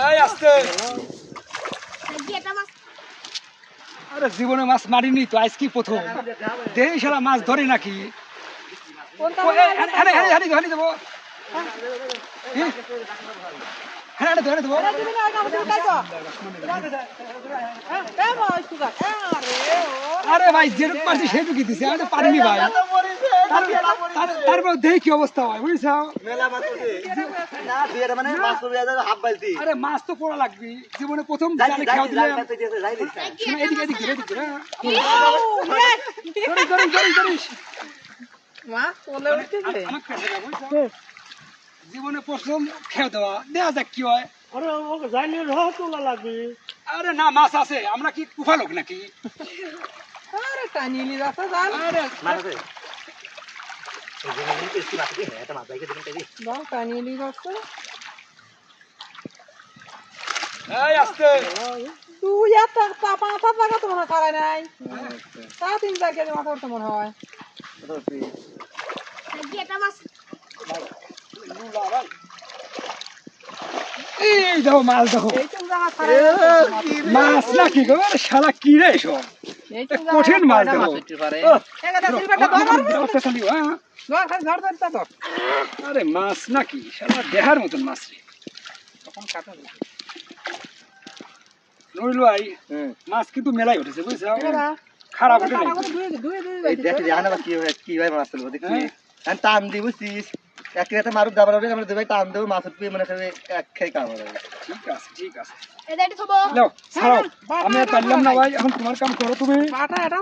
এই আসতে। আরে জীবনে মাছ মারিনি তো আজ কি প্রথম? দেই শালা মাছ ধরে নাকি? হ্যাঁ। আরে ভাই যেটুকু পারছি সেটুকু দিছি আমি তো পারিনি ভাই। তারপর দেখি কি অবস্থা হয় বুঝছ? মানে আরে মাছ তো পড়া লাগবে। জীবনে প্রথম জালে দিলে শোনো এদিকে এদিকে ধরিস ধরিস ধরিস ধরিস? জীবনে প্রথম খেয়ে দেওয়া। দেখা যাক কি হয়। আরে ওকে যাইলে রহ তোলা লাগবে। আরে না মাছ আছে। আমরা কি কুফা লোক নাকি? আরে টানিলি রাস্তা জাল। আরে মনে হয় মাছ এই দেখো মাছ দেখো। মাছ নাকি শালা কি রে এসব? এই এ কঠিন মাছ হ্যাঁ? আরে মাছ নাকি? শালা দেহার মতন মাছ রে। তখন কাটা নইলো আই মাছ কিন্তু মেলাই উঠেছে বুঝছ? খারাপ উঠে নাই। দেখ জানা কি হয় কি হয় মাছ তুলবো দেখি। হ্যাঁ। টান দিব সিস। এক রাতে মারুক দাবার হবে আমরা দুবাই টান দেবো মাছ উঠবে মনে করে এক খাই কাম হবে ঠিক আছে ঠিক আছে এটা একটু থবো নাও ছাড়াও আমি আর পারলাম না ভাই এখন তোমার কাম করো তুমি বাটা এটা